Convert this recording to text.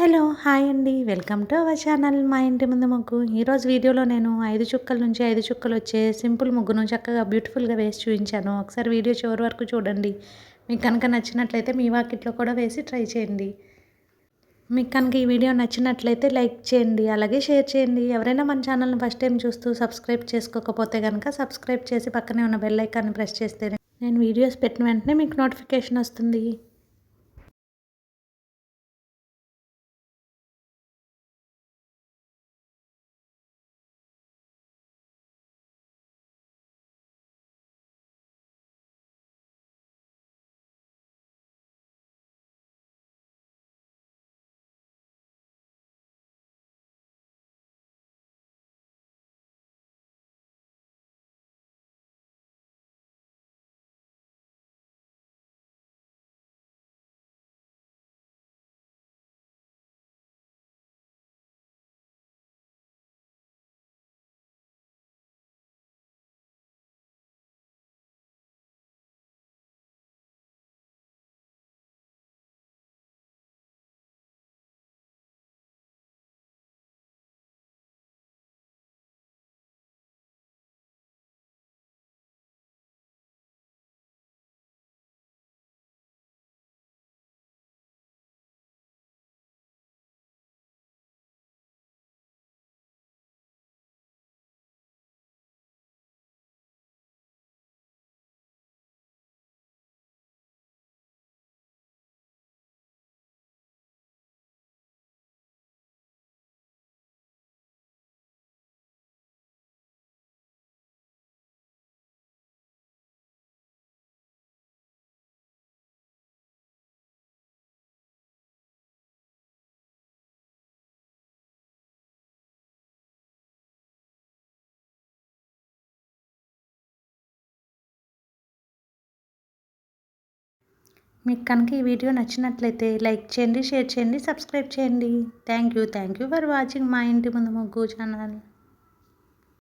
Hello hi అండి. Welcome to our channel. మా ఇంటి ముందు ముగ్గు. ఈరోజు వీడియోలో నేను ఐదు చుక్కల నుంచి ఐదు చుక్కలు వచ్చే సింపుల్ ముగ్గును చక్కగా బ్యూటిఫుల్గా వేసి చూపించాను. ఒకసారి వీడియో చివరి వరకు చూడండి. మీకు కనుక నచ్చినట్లయితే మీ వాకిట్లో కూడా వేసి ట్రై చేయండి. మీకు కనుక ఈ వీడియో నచ్చినట్లయితే లైక్ చేయండి. అలాగే షేర్ చేయండి. ఎవరైనా మన ఛానల్ని ఫస్ట్ టైం చూస్తూ సబ్స్క్రైబ్ చేసుకోకపోతే కనుక సబ్స్క్రైబ్ చేసి పక్కనే ఉన్న బెల్ ఐకాన్ని ప్రెస్ చేస్తే నేను వీడియోస్ పెట్టిన వెంటనే మీకు నోటిఫికేషన్ వస్తుంది. మీకు కనుక ఈ వీడియో నచ్చినట్లయితే లైక్ చేయండి షేర్ చేయండి సబ్స్క్రైబ్ చేయండి. Thank you thank you for watching మా ఇంటి ముందు ముగ్గు ఛానల్.